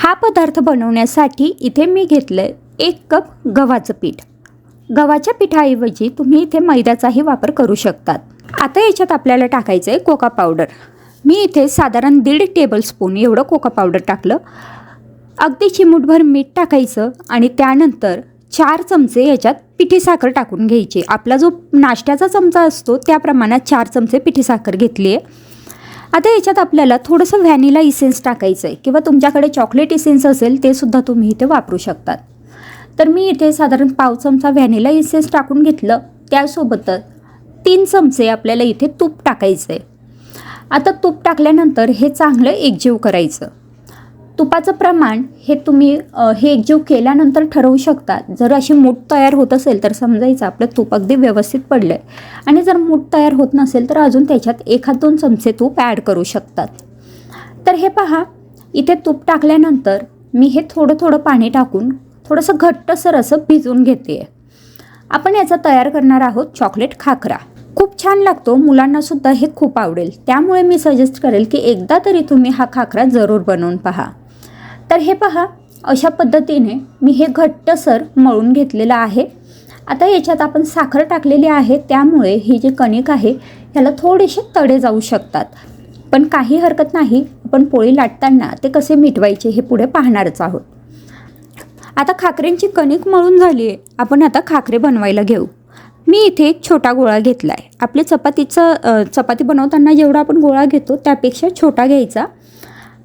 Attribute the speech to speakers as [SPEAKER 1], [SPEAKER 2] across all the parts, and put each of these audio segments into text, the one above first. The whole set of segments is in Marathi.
[SPEAKER 1] हा पदार्थ बनवण्यासाठी इथे मी घेतलं आहे एक कप गव्हाचं पीठ. गव्हाच्या पिठाऐवजी तुम्ही इथे मैद्याचाही वापर करू शकतात. आता याच्यात आपल्याला टाकायचं आहे कोका पावडर. मी इथे साधारण दीड टेबलस्पून एवढं कोका पावडर टाकलं. अगदी चिमूटभर मीठ टाकायचं आणि त्यानंतर चार चमचे याच्यात पिठी साखर टाकून घ्यायची. आपला जो नाश्त्याचा चमचा असतो त्या प्रमाणात चार चमचे पिठी साखर घेतली आहे आता याच्यात आपल्याला थोडंसं व्हॅनिला इसेन्स टाकायचं आहे किंवा तुमच्याकडे चॉकलेट इसेन्स असेल ते सुद्धा तुम्ही इथे वापरू शकतात. तर मी इथे साधारण पाव चमचा व्हॅनिला इसेन्स टाकून घेतलं. त्यासोबतच तीन चमचे आपल्याला इथे तूप टाकायचं आहे आता तूप टाकल्यानंतर हे चांगलं एकजीव करायचं. तुपाचं प्रमाण हे तुम्ही हे एकजीव केल्यानंतर ठरवू शकता. जर अशी मूठ तयार होत असेल तर समजायचं आपलं तूप अगदी व्यवस्थित पडलं आहे आणि जर मूठ तयार होत नसेल तर अजून त्याच्यात एखाद दोन चमचे तूप ॲड करू शकतात. तर हे पहा इथे तूप टाकल्यानंतर मी हे थोडं थोडं पाणी टाकून थोडंसं घट्टसर असं भिजवून घेते आहे आपण याचा तयार करणार आहोत चॉकलेट खाकरा खूप छान लागतो मुलांनासुद्धा हे खूप आवडेल. त्यामुळे मी सजेस्ट करेल की एकदा तरी तुम्ही हा खाकरा जरूर बनवून पहा. तर हे पहा अशा पद्धतीने मी हे घट्टसर मळून घेतलेलं आहे. आता याच्यात आपण साखर टाकलेली आहे त्यामुळे ही जी कणिक आहे ह्याला थोडेसे तडे जाऊ शकतात. पण काही हरकत नाही आपण पोळी लाटताना ते कसे मिटवायचे हे पुढे पाहणारच आहोत. आता खाकऱ्यांची कणिक मळून झाली आहे आपण आता खाकरे बनवायला घेऊ. मी इथे एक छोटा गोळा घेतला आहे आपले चपातीचं चपाती बनवताना जेवढा आपण गोळा घेतो त्यापेक्षा छोटा घ्यायचा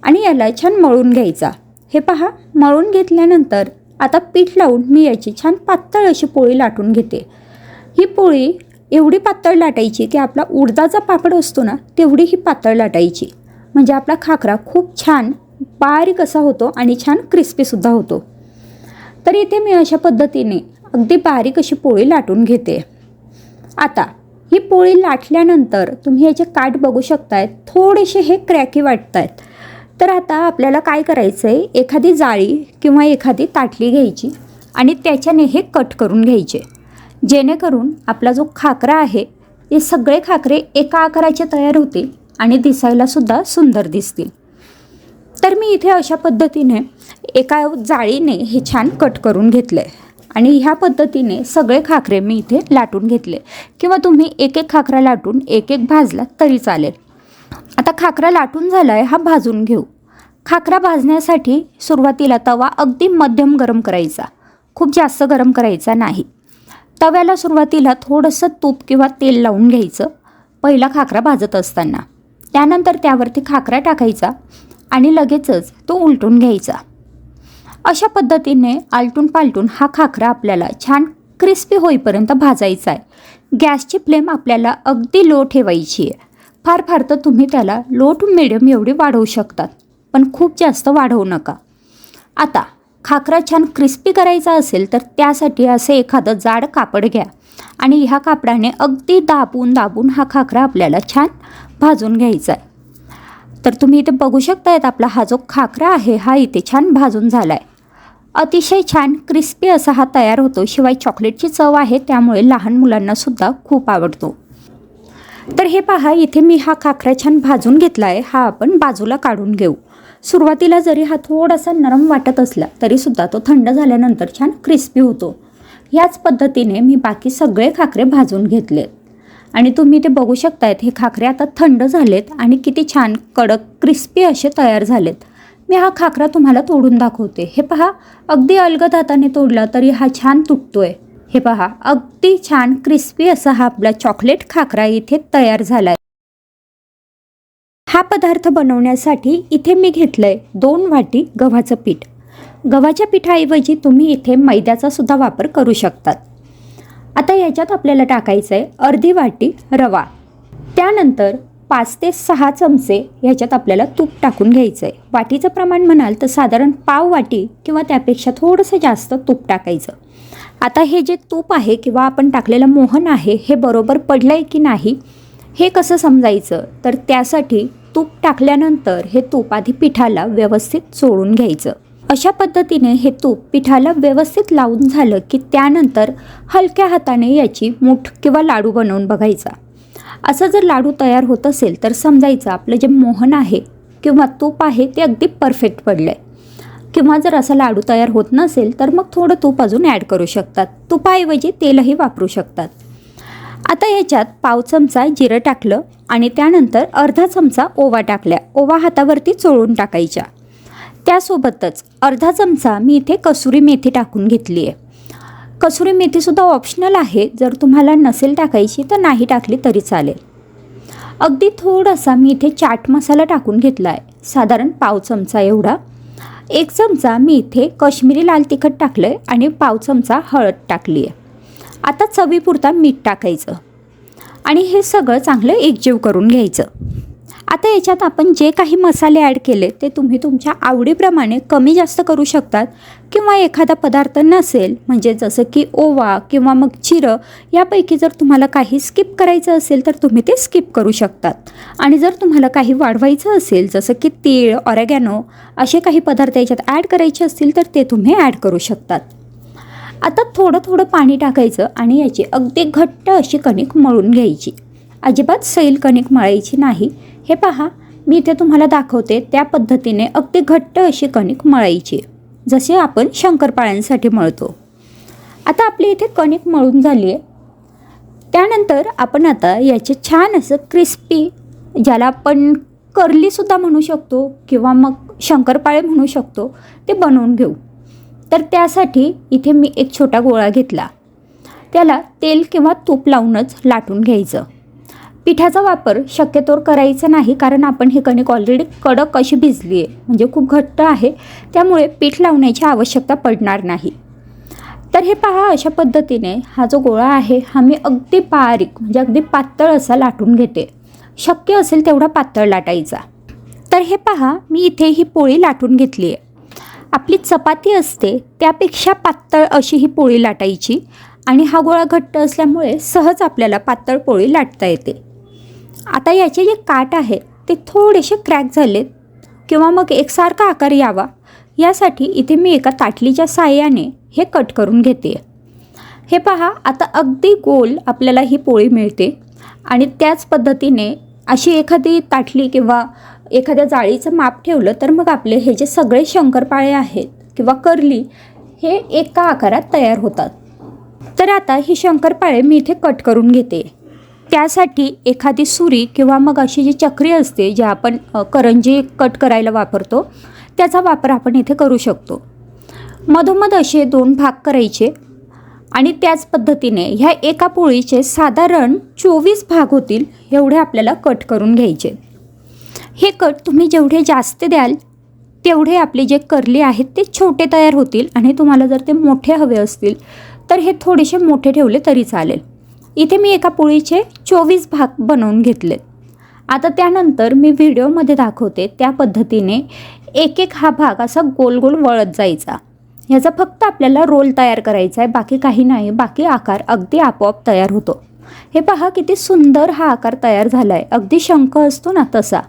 [SPEAKER 1] आणि याला छान मळून घ्यायचा. हे पहा मळून घेतल्यानंतर आता पीठ लावून मी याची छान पातळ अशी पोळी लाटून घेते. ही पोळी एवढी पातळ लाटायची की आपला उडदाचा पापड असतो ना तेवढी ही पातळ लाटायची. म्हणजे आपला खाकरा खूप छान बारीक असा होतो आणि छान क्रिस्पीसुद्धा होतो. तर इथे मी अशा पद्धतीने अगदी बारीक अशी पोळी लाटून घेते. आता ही पोळी लाटल्यानंतर तुम्ही याचे काठ बघू शकताय थोडेसे हे क्रॅकी वाटत आहेत तर आता आपल्याला काय करायचं आहे एखादी जाळी किंवा एखादी ताटली घ्यायची आणि त्याच्याने हे कट करून घ्यायचे. जेणेकरून आपला जो खाकरा आहे हे सगळे खाकरे एका आकाराचे तयार होतील आणि दिसायलासुद्धा सुंदर दिसतील. तर मी इथे अशा पद्धतीने एका जाळीने हे छान कट करून घेतलं आहे आणि ह्या पद्धतीने सगळे खाकरे मी इथे लाटून घेतले. किंवा तुम्ही एक एक खाकरा लाटून एक एक भाजला तरी चालेल. आता खाकरा लाटून झाला आहे हा भाजून घेऊ. खाकरा भाजण्यासाठी सुरुवातीला तवा अगदी मध्यम गरम करायचा. खूप जास्त गरम करायचा नाही. तव्याला सुरुवातीला थोडंसं तूप किंवा तेल लावून घ्यायचं पहिला खाकरा भाजत असताना. त्यानंतर त्यावरती खाकरा टाकायचा आणि लगेचच तो उलटून घ्यायचा. अशा पद्धतीने आलटून पालटून हा खाकरा आपल्याला छान क्रिस्पी होईपर्यंत भाजायचा आहे गॅसची फ्लेम आपल्याला अगदी लो ठेवायची आहे फार फार तर तुम्ही त्याला लो टू मिडियम एवढी वाढवू शकतात पण खूप जास्त वाढवू नका. आता खाकरा छान क्रिस्पी करायचा असेल तर त्यासाठी असं एखादं जाड कापड घ्या आणि ह्या कापडाने अगदी दाबून दाबून हा खाकरा आपल्याला छान भाजून घ्यायचा आहे. तर तुम्ही इथे बघू शकतायत आपला हा जो खाकरा आहे हा इथे छान भाजून झाला आहे अतिशय छान क्रिस्पी असा हा तयार होतो शिवाय चॉकलेटची चव आहे त्यामुळे लहान मुलांनासुद्धा खूप आवडतो. तर हे पहा इथे मी हा खाकरा छान भाजून घेतला आहे हा आपण बाजूला काढून घेऊ. सुरुवातीला जरी हा थोडासा नरम वाटत असला तरीसुद्धा तो थंड झाल्यानंतर छान क्रिस्पी होतो. ह्याच पद्धतीने मी बाकी सगळे खाकरे भाजून घेतले. आणि तुम्ही ते बघू शकतायत हे खाकरे आता थंड झालेत आणि किती छान कडक क्रिस्पी असे तयार झालेत. मी हा खाकरा तुम्हाला तोडून दाखवते. हे पहा अगदी अलगद हाताने तोडला तरी हा छान तुटतोय. हे पहा अगदी छान क्रिस्पी असा हा आपला चॉकलेट खाकरा इथे तयार झाला आहे हा पदार्थ बनवण्यासाठी इथे मी घेतलंय दोन वाटी गव्हाचं पीठ. गव्हाच्या पिठाऐवजी तुम्ही इथे मैद्याचा सुद्धा वापर करू शकतात. आता याच्यात आपल्याला टाकायचं आहे अर्धी वाटी रवा. त्यानंतर पाच ते सहा चमचे ह्याच्यात आपल्याला तूप टाकून घ्यायचं आहे वाटीचं प्रमाण म्हणाल तर साधारण पाव वाटी किंवा त्यापेक्षा थोडंसं जास्त तूप टाकायचं. आता हे जे तूप आहे किंवा आपण टाकलेलं मोहन आहे हे बरोबर पडलं आहे की नाही हे कसं समजायचं? तर त्यासाठी तूप टाकल्यानंतर हे तूप आधी पिठाला व्यवस्थित चोळून घ्यायचं. अशा पद्धतीने हे तूप पिठाला व्यवस्थित लावून झालं की त्यानंतर हलक्या हाताने याची मूठ किंवा लाडू बनवून बघायचा. असं जर लाडू तयार होत असेल तर समजायचं आपलं जे मोहन आहे किंवा तूप आहे ते अगदी परफेक्ट पडलं आहे किंवा जर असा लाडू तयार होत नसेल तर मग थोडं तूप अजून ॲड करू शकतात. तुपाऐवजी तेलही वापरू शकतात. आता याच्यात पाव चमचा जिरं टाकलं आणि त्यानंतर अर्धा चमचा ओवा टाकल्या. ओवा हातावरती चोळून टाकायच्या. त्यासोबतच अर्धा चमचा मी इथे कसुरी मेथी टाकून घेतली आहे. कसुरी मेथीसुद्धा ऑप्शनल आहे. जर तुम्हाला नसेल टाकायची तर नाही टाकली तरी चालेल. अगदी थोडासा मी इथे चाट मसाला टाकून घेतला आहे. साधारण पाव चमचा एवढा. एक चमचा मी इथे काश्मीरी लाल तिखट टाकलं आहे आणि पाव चमचा हळद टाकली आहे आता चवीपुरता मीठ टाकायचं. आणि हे सगळं चांगलं एकजीव करून घ्यायचं. आता याच्यात आपण जे काही मसाले ॲड केले ते तुम्ही तुमच्या आवडीप्रमाणे कमी जास्त करू शकतात किंवा एखादा पदार्थ नसेल. म्हणजे जसं की ओवा किंवा मग चिरं यापैकी जर तुम्हाला काही स्किप करायचं असेल तर तुम्ही ते स्किप करू शकतात. आणि जर तुम्हाला काही वाढवायचं असेल जसं की तीळ ऑरेगॅनो असे काही पदार्थ याच्यात ॲड करायचे असतील तर ते तुम्ही ॲड करू शकतात. आता थोडं थोडं पाणी टाकायचं आणि याची अगदी घट्ट अशी कणिक मळून घ्यायची. अजिबात सैल कणिक मळायची नाही. हे पहा मी इथे तुम्हाला दाखवते त्या पद्धतीने अगदी घट्ट अशी कणिक मळायची जसे आपण शंकरपाळ्यांसाठी मळतो. आता आपली इथे कणिक मळून झाली आहे. त्यानंतर आपण आता याचे छान असं क्रिस्पी ज्याला आपण कर्लीसुद्धा म्हणू शकतो किंवा मग शंकरपाळे म्हणू शकतो ते बनवून घेऊ. तर त्यासाठी इथे मी एक छोटा गोळा घेतला. त्याला तेल किंवा तूप लावूनच लाटून घ्यायचं. पिठाचा वापर शक्यतोवर करायचा नाही कारण आपण हे कणिक ऑलरेडी कडक अशी भिजली आहे. म्हणजे खूप घट्ट आहे. त्यामुळे पीठ लावण्याची आवश्यकता पडणार नाही. तर हे पहा अशा पद्धतीने हा जो गोळा आहे हा मी अगदी बारीक म्हणजे अगदी पातळ असा लाटून घेते. शक्य असेल तेवढा पातळ लाटायचा. तर हे पहा मी इथे ही पोळी लाटून घेतली आहे. आपली चपाती असते त्यापेक्षा पातळ अशी ही पोळी लाटायची. आणि हा गोळा घट्ट असल्यामुळे सहज आपल्याला पातळ पोळी लाटता येते. आता याचे जे काट आहेत ते थोडेसे क्रॅक झालेत. किंवा मग एकसारखा आकार यावा. यासाठी इथे मी एका ताटलीच्या साह्याने हे कट करून घेते. हे पहा आता अगदी गोल आपल्याला ही पोळी मिळते. आणि त्याच पद्धतीने अशी एखादी ताटली किंवा एखाद्या जाळीचं माप ठेवलं तर मग आपले हे जे सगळे शंकरपाळे आहेत किंवा करली हे एका आकारात तयार होतात. तर आता ही शंकरपाळे मी इथे कट करून घेते. त्यासाठी एखादी सुरी किंवा मग अशी जी चक्री असते जे आपण करंजी कट करायला वापरतो त्याचा वापर आपण इथे करू शकतो. मधोमध असे दोन भाग करायचे आणि त्याच पद्धतीने ह्या एका पोळीचे साधारण चोवीस भाग होतील एवढे आपल्याला कट करून घ्यायचे. हे कट तुम्ही जेवढे जास्त द्याल तेवढे आपले जे करली आहेत ते छोटे तयार होतील आणि तुम्हाला जर ते मोठे हवे असतील तर हे थोडेसे मोठे ठेवले तरी चालेल. इथे मी एका पोळीचे चोवीस भाग बनवून घेतले आता त्यानंतर मी व्हिडिओमध्ये दाखवते त्या पद्धतीने एक एक हा भाग असा गोल गोल वळत जायचा. ह्याचा फक्त आपल्याला रोल तयार करायचा आहे बाकी काही नाही बाकी आकार अगदी आपोआप तयार होतो. हे पहा किती सुंदर हा आकार तयार झाला आहे अगदी शंख असतो ना तसा.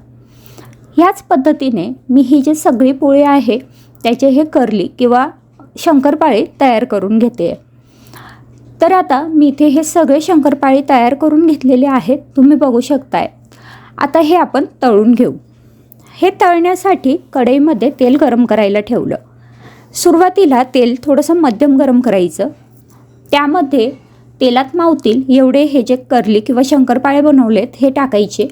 [SPEAKER 1] ह्याच पद्धतीने मी ही जी सगळी पोळी आहे त्याचे हे करली किंवा शंकरपाळे तयार करून घेते. तर आता मी इथे हे सगळे शंकरपाळे तयार करून घेतलेले आहेत. तुम्ही बघू शकताय. आता हे आपण तळून घेऊ. हे तळण्यासाठी कढईमध्ये तेल गरम करायला ठेवलं. सुरुवातीला तेल थोडंसं मध्यम गरम करायचं. त्यामध्ये तेलात मावतील एवढे हे जे करली किंवा शंकरपाळे बनवलेत हे टाकायचे.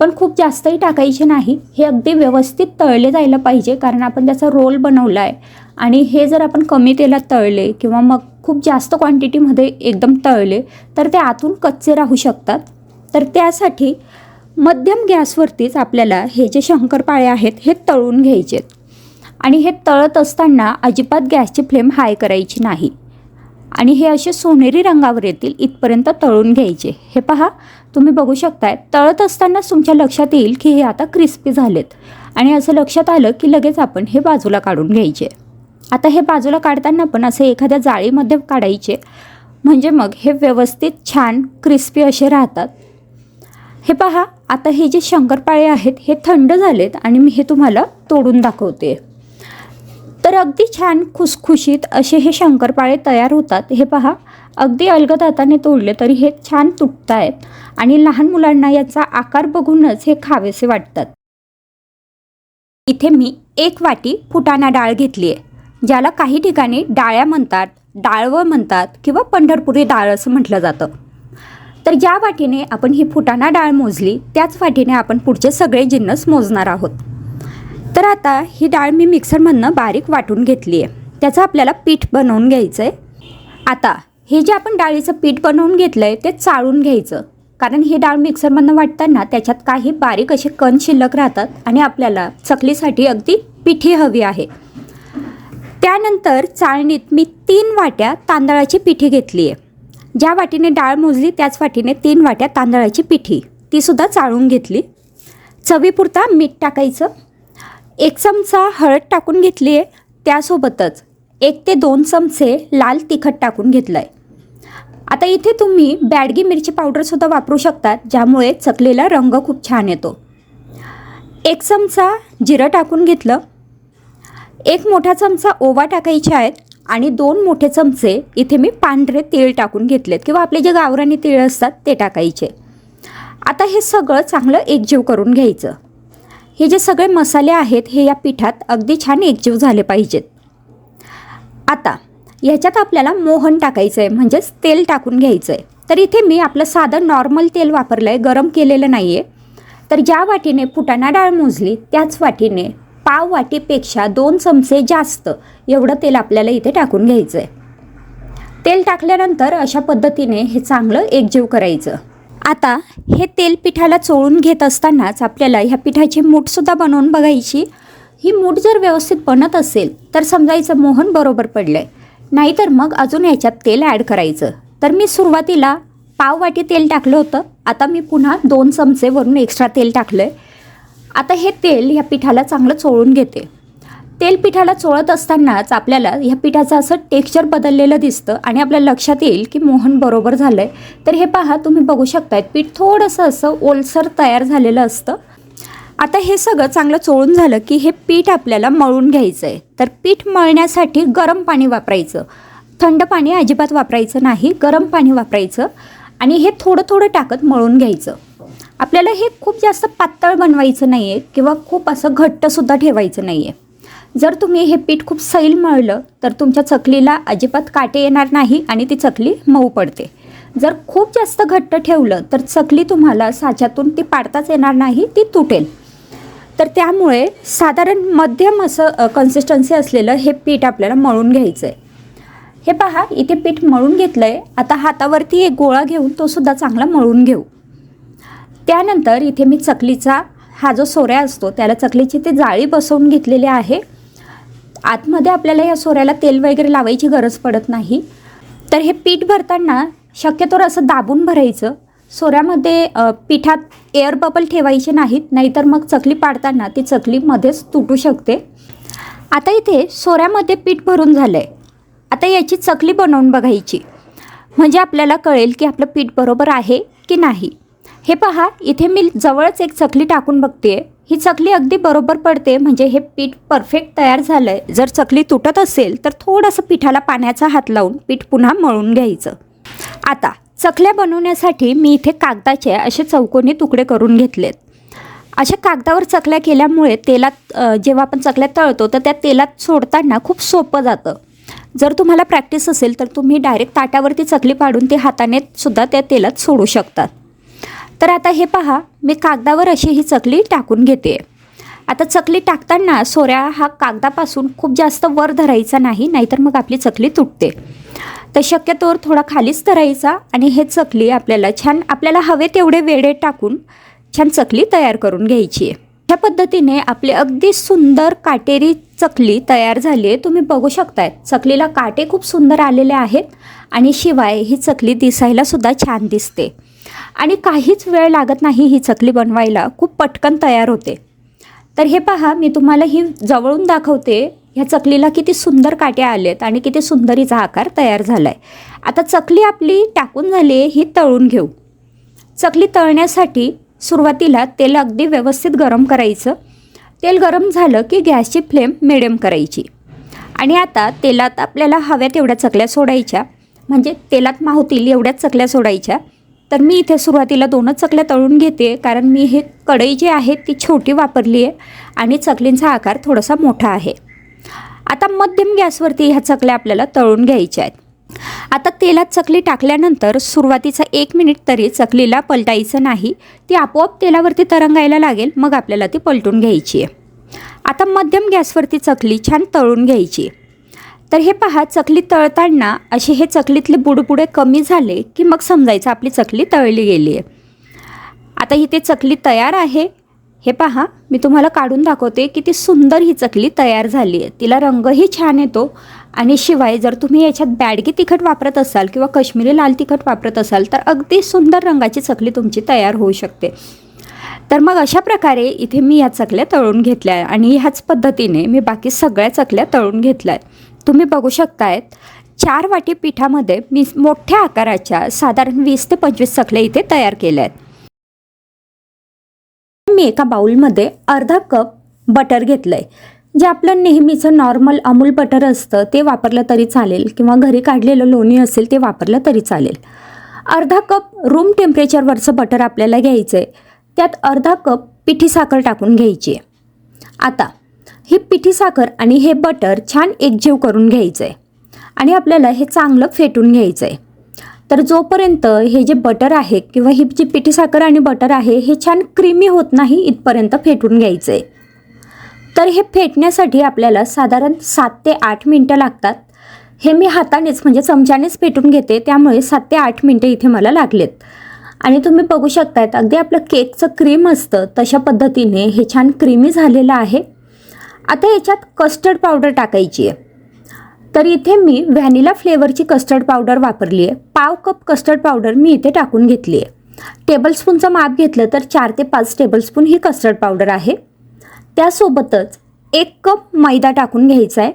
[SPEAKER 1] पण खूप जास्तही टाकायचे नाही. हे अगदी व्यवस्थित तळले जायला पाहिजे कारण आपण त्याचा रोल बनवला आहे आणि हे जर आपण कमी तेलात तळले किंवा मग खूप जास्त क्वांटिटीमध्ये एकदम तळले तर ते आतून कच्चे राहू शकतात. तर त्यासाठी मध्यम गॅसवरतीच आपल्याला हे जे शंकरपाळे आहेत हे तळून घ्यायचे. आणि हे तळत असताना अजिबात गॅसची फ्लेम हाय करायची नाही. आणि हे असे सोनेरी रंगावर येतील इथपर्यंत तळून घ्यायचे. हे पहा तुम्ही बघू शकताय तळत असतानाच तुमच्या लक्षात येईल की हे आता क्रिस्पी झालेत. आणि असं लक्षात आलं की लगेच आपण हे बाजूला काढून घ्यायचे. आता हे बाजूला काढताना पण असे एखाद्या जाळीमध्ये काढायचे. म्हणजे मग हे व्यवस्थित छान क्रिस्पी असे राहतात. हे पहा आता हे जे शंकरपाळे आहेत हे थंड झालेत आणि मी हे तुम्हाला तोडून दाखवते. तर अगदी छान खुसखुशीत असे हे शंकरपाळे तयार होतात. हे पहा अगदी अलगद हाताने तोडले तरी हे छान तुटत आहेत आणि लहान मुलांना याचा आकार बघूनच हे खावेसे वाटतात. इथे मी एक वाटी फुटाणा डाळ घेतली आहे ज्याला काही ठिकाणी डाळ्या म्हणतात डाळवं म्हणतात किंवा पंढरपुरी डाळ असं म्हटलं जातं. तर ज्या वाटीने आपण ही फुटाणा डाळ मोजली त्याच वाटीने आपण पुढचे सगळे जिन्नस मोजणार आहोत. तर आता ही डाळ मी मिक्सरमधनं बारीक वाटून घेतली आहे. त्याचं आपल्याला पीठ बनवून घ्यायचं आहे आता हे जे आपण डाळीचं पीठ बनवून घेतलं आहे ते चाळून घ्यायचं. कारण ही डाळ मिक्सरमधनं वाटताना त्याच्यात काही बारीक असे कण शिल्लक राहतात आणि आपल्याला चकलीसाठी अगदी पिठी हवी आहे. त्यानंतर चाळणीत मी तीन वाट्या तांदळाची पिठी घेतली आहे ज्या वाटीने डाळ मोजली त्याच वाटीने तीन वाट्या तांदळाची पिठी. तीसुद्धा चाळून घेतली. चवीपुरता मीठ टाकायचं. एक चमचा हळद टाकून घेतली आहे त्यासोबतच एक ते दोन चमचे लाल तिखट टाकून घेतलं आहे आता इथे तुम्ही बॅडगी मिरची पावडरसुद्धा वापरू शकतात ज्यामुळे चकलेला रंग खूप छान येतो. एक चमचा जिरं टाकून घेतलं. एक मोठा चमचा ओवा टाकायचे आहेत आणि दोन मोठे चमचे इथे मी पांढरे तीळ टाकून घेतलेत किंवा आपले जे गावरानी तीळ असतात ते टाकायचे. आता हे सगळं चांगलं एकजीव करून घ्यायचं. हे जे सगळे मसाले आहेत हे या पिठात अगदी छान एकजीव झाले पाहिजेत. आता ह्याच्यात आपल्याला मोहन टाकायचं आहे म्हणजेच तेल टाकून घ्यायचं आहे तर इथे मी आपलं साधं नॉर्मल तेल वापरलं आहे गरम केलेलं नाही आहे तर ज्या वाटीने फुटाणा डाळ मोजली त्याच वाटीने पाव वाटीपेक्षा दोन चमचे जास्त. एवढं तेल आपल्याला इथे टाकून घ्यायचं आहे तेल टाकल्यानंतर अशा पद्धतीने हे चांगलं एकजीव करायचं. आता हे तेल पिठाला चोळून घेत असतानाच आपल्याला ह्या पिठाची मूठसुद्धा बनवून बघायची. ही मूठ जर व्यवस्थित बनत असेल तर समजायचं मोहन बरोबर पडलं आहे नाहीतर मग अजून ह्याच्यात तेल ॲड करायचं. तर मी सुरुवातीला पाव वाटी तेल टाकलं होतं. आता मी पुन्हा दोन चमचे वरून एक्स्ट्रा तेल टाकलं आहे आता हे तेल ह्या पिठाला चांगलं चोळून घेते. तेल पिठाला चोळत असतानाच आपल्याला ह्या पिठाचं असं टेक्स्चर बदललेलं दिसतं आणि आपल्या लक्षात येईल की मोहन बरोबर झालं आहे तर हे पहा तुम्ही बघू शकताय पीठ थोडंसं असं ओलसर तयार झालेलं असतं. आता हे सगळं चांगलं चोळून झालं की हे पीठ आपल्याला मळून घ्यायचं आहे तर पीठ मळण्यासाठी गरम पाणी वापरायचं. थंड पाणी अजिबात वापरायचं नाही गरम पाणी वापरायचं आणि हे थोडं थोडं टाकत मळून घ्यायचं. आपल्याला हे खूप जास्त पातळ बनवायचं नाही आहे किंवा खूप असं घट्टसुद्धा ठेवायचं नाही आहे जर तुम्ही हे पीठ खूप सैल मळलं तर तुमच्या चकलीला अजिबात काटे येणार नाही आणि ती चकली मऊ पडते. जर खूप जास्त घट्ट ठेवलं तर चकली तुम्हाला साच्यातून ती पाडताच येणार नाही ती तुटेल. तर त्यामुळे साधारण मध्यम असं कन्सिस्टन्सी असलेलं हे पीठ आपल्याला मळून घ्यायचं आहे हे पहा इथे पीठ मळून घेतलं आहे आता हातावरती एक गोळा घेऊन तो सुद्धा चांगला मळून घेऊ. त्यानंतर इथे मी चकलीचा हा जो सोऱ्या असतो त्याला चकलीची ते जाळी बसवून घेतलेली आहे. आतमध्ये आपल्याला या सोऱ्याला तेल वगैरे लावायची गरज पडत नाही. तर हे पीठ भरताना शक्यतोवर असं दाबून भरायचं. सोऱ्यामध्ये पिठात एअर बबल ठेवायचे नाहीत नाहीतर मग चकली पाडताना ती चकली मध्येच तुटू शकते. आता इथे सोऱ्यामध्ये पीठ भरून झालं आहे आता याची चकली बनवून बघायची. म्हणजे आपल्याला कळेल की आपलं पीठ बरोबर आहे की नाही. हे पहा इथे मी जवळच एक चकली टाकून बघते ही चकली अगदी बरोबर पडते म्हणजे हे पीठ परफेक्ट तयार झालं आहे जर चकली तुटत असेल तर थोडंसं पिठाला पाण्याचा हात लावून पीठ पुन्हा मळून घ्यायचं. आता चकल्या बनवण्यासाठी मी इथे कागदाचे असे चौकोनी तुकडे करून घेतलेत. अशा कागदावर चकल्या केल्यामुळे तेलात जेव्हा आपण चकल्या तळतो तर त्या तेलात सोडताना खूप सोपं जातं. जर तुम्हाला प्रॅक्टिस असेल तर तुम्ही डायरेक्ट ताटावरती चकली पाडून ती हाताने सुद्धा त्या तेलात सोडू शकतात तर आता हे पहा मी कागदावर अशी ही चकली टाकून घेते. आता चकली टाकताना सोऱ्या हा कागदापासून खूप जास्त वर धरायचा नाही नाहीतर मग आपली चकली तुटते. तर शक्यतोवर थोडा खालीच धरायचा आणि हे चकली आपल्याला छान आपल्याला हवे तेवढे वेडे टाकून छान चकली तयार करून घ्यायची आहे. ह्या पद्धतीने आपली अगदी सुंदर काटेरी चकली तयार झाली आहे तुम्ही बघू शकताय. चकलीला काटे खूप सुंदर आलेले आहेत आणि शिवाय ही चकली दिसायला सुद्धा छान दिसते. आणि काहीच वेळ लागत नाही ही चकली बनवायला. खूप पटकन तयार होते. तर हे पहा मी तुम्हाला ही जवळून दाखवते. ह्या चकलीला किती सुंदर काटे आलेत आणि किती सुंदरीचा आकार तयार झाला आहे आता चकली आपली टाकून झाली आहे ही तळून घेऊ. चकली तळण्यासाठी सुरुवातीला तेल अगदी व्यवस्थित गरम करायचं. तेल गरम झालं की गॅसची फ्लेम मिडियम करायची. आणि आता तेलात आपल्याला हव्या तेवढ्या चकल्या सोडायच्या. म्हणजे तेलात मावतील एवढ्याच चकल्या सोडायच्या. तर मी इथे सुरुवातीला दोनच चकल्या तळून घेते कारण मी हे कढई जी आहे ती छोटी वापरली आहे आणि चकलींचा आकार थोडासा मोठा आहे. आता मध्यम गॅसवरती ह्या चकल्या आपल्याला तळून घ्यायच्या आहेत. आता तेलात चकली टाकल्यानंतर सुरुवातीचा एक मिनिट तरी चकलीला पलटायचं नाही ती आपोआप तेलावरती तरंगायला लागेल मग आपल्याला ती पलटून घ्यायची आहे. आता मध्यम गॅसवरती चकली छान तळून घ्यायची आहे. तर हे पहा चकली तळताना असे हे चकलीतले बुडबुडे कमी झाले की मग समजायचं आपली चकली तळली गेली आहे आता ही ते चकली तयार आहे. हे पहा मी तुम्हाला काढून दाखवते की ती सुंदर ही चकली तयार झाली आहे तिला रंगही छान येतो आणि शिवाय जर तुम्ही याच्यात बॅडगी तिखट वापरत असाल किंवा काश्मीरी लाल तिखट वापरत असाल तर अगदी सुंदर रंगाची चकली तुमची तयार होऊ शकते. तर मग अशा प्रकारे इथे मी ह्या चकल्या तळून घेतल्या आहे आणि ह्याच पद्धतीने मी बाकी सगळ्या चकल्या तळून घेतल्या. आहेत तुम्ही बघू शकतायत चार वाटी पिठामध्ये मी मोठ्या आकाराच्या साधारण वीस ते पंचवीस चकल्या इथे तयार केल्या आहेत. मी एका बाउलमध्ये अर्धा कप बटर घेतलं आहे जे आपलं नेहमीचं नॉर्मल अमूल बटर असतं ते वापरलं तरी चालेल किंवा घरी काढलेलं लोणी असेल ते वापरलं तरी चालेल. अर्धा कप रूम टेम्परेचरवरचं बटर आपल्याला घ्यायचं आहे त्यात अर्धा कप पिठी साखर टाकून घ्यायची आहे. आता ही पिठी साखर आणि हे बटर छान एकजीव करून घ्यायचं आहे आणि आपल्याला हे चांगलं फेटून घ्यायचं आहे तर जोपर्यंत हे जे बटर आहे किंवा ही जी पिठी साखर आणि बटर आहे हे छान क्रीमी होत नाही इथपर्यंत फेटून घ्यायचं आहे तर हे फेटण्यासाठी आपल्याला साधारण सात ते आठ मिनटं लागतात. हे मी हातानेच म्हणजे चमच्यानेच फेटून घेते त्यामुळे सात ते आठ मिनटं इथे मला लागलेत. आणि तुम्ही बघू शकतायत अगदी आपलं केकचं क्रीम असतं तशा पद्धतीने हे छान क्रीमी झालेलं आहे. आता याच्यात कस्टर्ड पावडर टाकायची आहे. तर इथे मी व्हॅनिला फ्लेवरची कस्टर्ड पावडर वापरली आहे. पाव कप कस्टर्ड पावडर मी इथे टाकून घेतली आहे. टेबलस्पूनचं माप घेतलं तर चार ते पाच टेबलस्पून ही कस्टर्ड पावडर आहे. त्यासोबतच एक कप मैदा टाकून घ्यायचा आहे.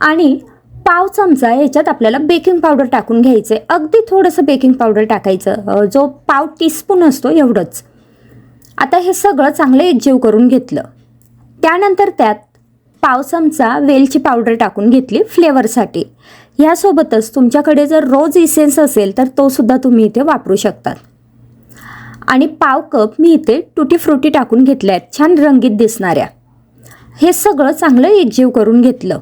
[SPEAKER 1] आणि पाव चमचा याच्यात आपल्याला बेकिंग पावडर टाकून घ्यायचं आहे. अगदी थोडंसं बेकिंग पावडर टाकायचं. जो पाव टीस्पून असतो एवढंच. आता हे सगळं चांगलं एकजीव करून घेतलं. त्यानंतर त्यात पाव चमचा वेलची पावडर टाकून घेतली फ्लेवरसाठी. ह्यासोबतच तुमच्याकडे जर रोज इसेन्स असेल तर तो सुद्धा तुम्ही इथे वापरू शकतात. आणि पाव कप मी इथे टुटी फ्रुटी टाकून घेतल्या आहेत. छान रंगीत दिसणाऱ्या. हे सगळं चांगलं एकजीव करून घेतलं.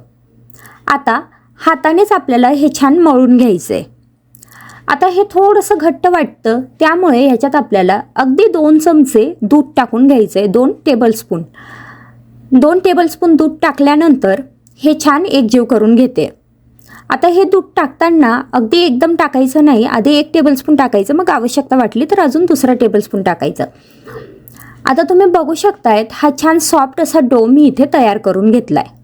[SPEAKER 1] आता हातानेच आपल्याला हे छान मळून घ्यायचं आहे आता हे थोडंसं घट्ट वाटतं त्यामुळे ह्याच्यात आपल्याला अगदी दोन चमचे दूध टाकून घ्यायचं आहे दोन टेबलस्पून दोन टेबलस्पून दूध टाकल्यानंतर हे छान एकजीव करून घेते. आता हे दूध टाकताना अगदी एकदम टाकायचं नाही आधी एक टेबलस्पून टाकायचं मग आवश्यकता वाटली तर अजून दुसरा टेबलस्पून टाकायचं. आता तुम्ही बघू शकतायत हा छान सॉफ्ट असा डो मी इथे तयार करून घेतला आहे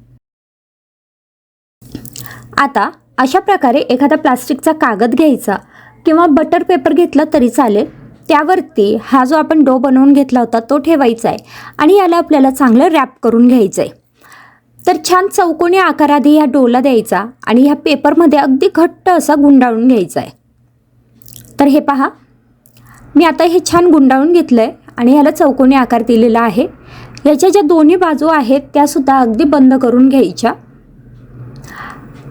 [SPEAKER 1] आता अशा प्रकारे एखादा प्लास्टिकचा कागद घ्यायचा किंवा बटर पेपर घेतला तरी चालेल. त्यावरती हा जो आपण डो बनवून घेतला होता तो ठेवायचा आहे आणि याला आपल्याला चांगलं रॅप करून घ्यायचं आहे तर छान चौकोनी आकार आधी ह्या डोला द्यायचा आणि ह्या पेपरमध्ये अगदी घट्ट असा गुंडाळून घ्यायचा आहे तर हे पहा. मी आता हे छान गुंडाळून घेतलं आहे आणि ह्याला चौकोनी आकार दिलेला आहे. याच्या ज्या दोन्ही बाजू आहेत त्यासुद्धा अगदी बंद करून घ्यायच्या.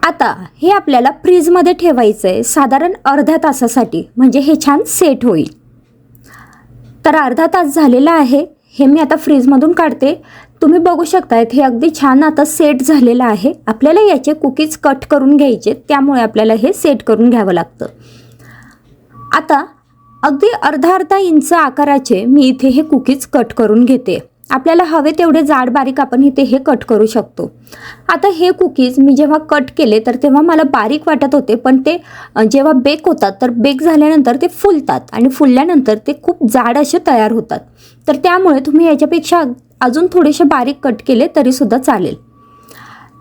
[SPEAKER 1] आता हे आपल्याला फ्रीजमध्ये ठेवायचं आहे साधारण अर्ध्या तासासाठी म्हणजे हे छान सेट होईल. तर अर्धा तास झालेला आहे. हे मी आता फ्रीजमधून काढते. तुम्ही बघू शकतायत हे अगदी छान आता सेट झालेलं आहे. आपल्याला याचे कुकीज कट करून घ्यायचे त्यामुळे आपल्याला हे सेट करून घ्यावं लागतं. आता अगदी अर्धा अर्धा इंच आकाराचे मी इथे हे कुकीज कट करून घेते. आपल्याला हवे तेवढे जाड बारीक आपण इथे हे कट करू शकतो. आता हे कुकीज मी जेव्हा कट केले तर तेव्हा मला बारीक वाटत होते पण ते जेव्हा बेक होतात तर बेक झाल्यानंतर ते फुलतात आणि फुलल्यानंतर ते खूप जाड असे तयार होतात. तर त्यामुळे तुम्ही याच्यापेक्षा अजून थोडेसे बारीक कट केले तरीसुद्धा चालेल.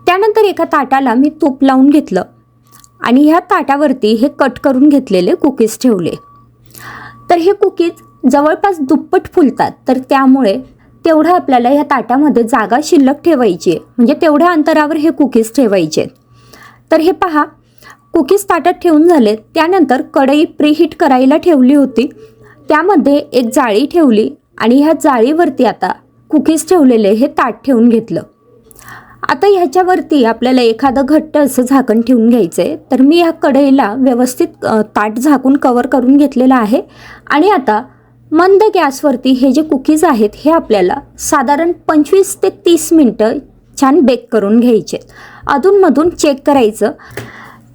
[SPEAKER 1] त्यानंतर एका ताटाला मी तूप लावून घेतलं आणि ह्या ताटावरती हे कट करून घेतलेले कुकीज ठेवले. तर हे कुकीज जवळपास दुप्पट फुलतात तर त्यामुळे तेवढं आपल्याला ह्या ताटामध्ये जागा शिल्लक ठेवायची आहे. म्हणजे तेवढ्या अंतरावर हे कुकीज ठेवायचे तर हे पहा कुकीज ताटात ठेवून झाले त्यानंतर कढई प्रीहीट करायला ठेवली होती. त्यामध्ये एक जाळी ठेवली आणि ह्या जाळीवरती आता कुकीज ठेवलेले हे ताट ठेवून घेतलं. आता ह्याच्यावरती आपल्याला एखादं घट्ट असं झाकण ठेवून घ्यायचं आहे तर मी या कढईला व्यवस्थित ताट झाकून कवर करून घेतलेलं आहे. आणि आता मंद गॅसवरती हे जे कुकीज आहेत हे आपल्याला साधारण पंचवीस ते तीस मिनटं छान बेक करून घ्यायचे. अधूनमधून चेक करायचं.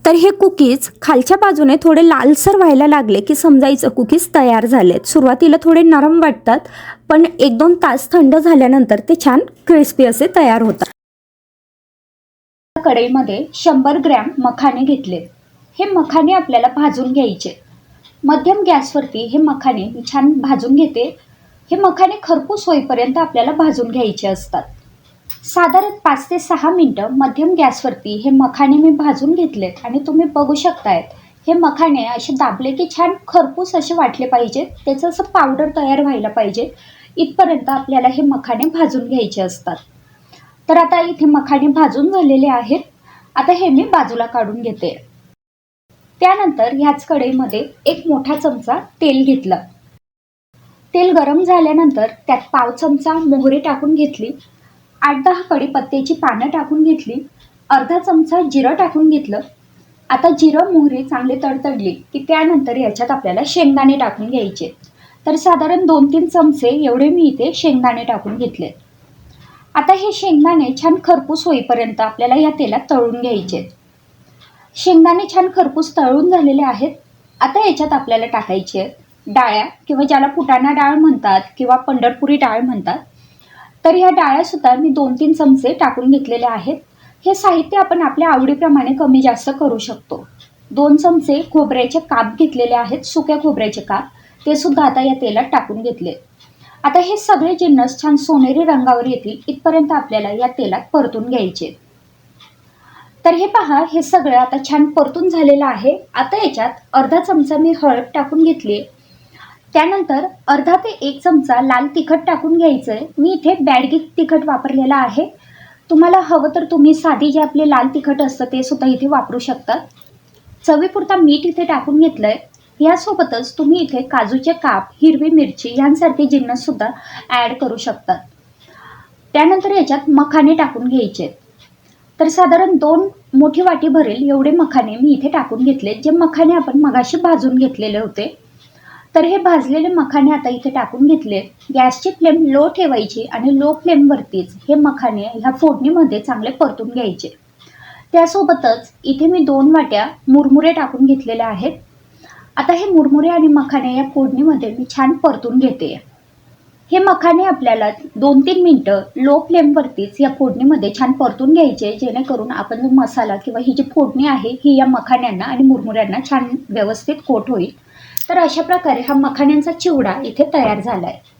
[SPEAKER 1] तर हे कुकीज खालच्या बाजूने थोडे लालसर व्हायला लागले की समजायचं कुकीज तयार झालेत. सुरुवातीला थोडे नरम वाटतात पण एक दोन तास थंड झाल्यानंतर ते छान क्रिस्पी असे तयार होतात. कढईमध्ये शंभर ग्रॅम मखाने घेतले हे मखाने आपल्याला भाजून घ्यायचे. मध्यम गॅसवरती हे मखाने मी छान भाजून घेते. हे मखाने खरपूस होईपर्यंत आपल्याला भाजून घ्यायचे असतात. साधारण पाच ते सहा मिनटं मध्यम गॅसवरती हे मखाने मी भाजून घेतलेत आणि तुम्ही बघू शकतायत. हे मखाने असे दाबले की छान खरपूस असे वाटले पाहिजेत त्याचं असं पावडर तयार व्हायला पाहिजे. इथपर्यंत आपल्याला हे मखाने भाजून घ्यायचे असतात. तर आता इथे मखाने भाजून झालेले आहेत. आता हे मी बाजूला काढून घेते. त्यानंतर ह्याच कढईमध्ये एक मोठा चमचा तेल घेतलं. तेल गरम झाल्यानंतर त्यात पाव चमचा मोहरी टाकून घेतली आठ दहा कढीपत्त्याची पानं टाकून घेतली अर्धा चमचा जिरं टाकून घेतलं. आता जिरं मोहरी चांगली तडतडली की त्यानंतर याच्यात आपल्याला शेंगदाणे टाकून घ्यायचे. तर साधारण दोन तीन चमचे एवढे मी इथे शेंगदाणे टाकून घेतले. आता हे शेंगदाणे छान खरपूस होईपर्यंत आपल्याला या तेलात तळून घ्यायचे. शेंगदाणे छान खरपूस तळून झालेले आहेत. आता याच्यात आपल्याला टाकायचे आहेत. डाळ्या किंवा ज्याला फुटाणा डाळ म्हणतात किंवा पंढरपुरी डाळ म्हणतात. तर ह्या डाळ्यासुद्धा मी दोन तीन चमचे टाकून घेतलेले आहेत. हे साहित्य आपण आपल्या आवडीप्रमाणे कमी जास्त करू शकतो. दोन चमचे खोबऱ्याचे काप घेतलेले आहेत सुक्या खोबऱ्याचे काप. ते सुद्धा आता या तेलात टाकून घेतले. आता हे सगळे जिन्नस छान सोनेरी रंगावर येतील इथपर्यंत आपल्याला या तेलात परतून घ्यायचे तर हे पहा हे सगळं आता छान परतून झालेलं आहे. आता याच्यात अर्धा चमचा मी हळद टाकून घेतली. त्यानंतर अर्धा ते एक चमचा लाल तिखट टाकून घ्यायचं आहे मी इथे बॅडगी तिखट वापरलेलं आहे. तुम्हाला हवं तर तुम्ही साधी जे आपले लाल तिखट असतं ते सुद्धा इथे वापरू शकतात चवीपुरता मीठ इथे टाकून घेतलं आहे यासोबतच तुम्ही इथे काजूचे काप हिरवी मिरची यांसारखे जिन्नससुद्धा ॲड करू शकतात त्यानंतर याच्यात मखाने टाकून घ्यायचे. तर साधारण दोन मोठी वाटी भरेल एवढे मखाने मी इथे टाकून घेतले. जे मखाने आपण मगाशी भाजून घेतलेले होते. तर हे भाजलेले मखाने आता इथे टाकून घेतले. गॅसची फ्लेम लो ठेवायची आणि लो फ्लेमवरतीच हे मखाने ह्या फोडणीमध्ये चांगले परतून घ्यायचे. त्यासोबतच इथे मी दोन वाट्या मुरमुरे टाकून घेतलेल्या आहेत. आता हे मुरमुरे आणि मखाने या फोडणीमध्ये मी छान परतून घेते. हे मखाने आपल्याला दोन तीन मिनटं लो फ्लेमवरतीच या फोडणीमध्ये छान परतून घ्यायचे जेणेकरून आपण जो मसाला किंवा ही जी फोडणी आहे ही या मखाण्यांना आणि मुरमुऱ्यांना छान व्यवस्थित कोट होईल. तर अशा प्रकारे हा मखाण्यांचा चिवडा इथे तयार झाला आहे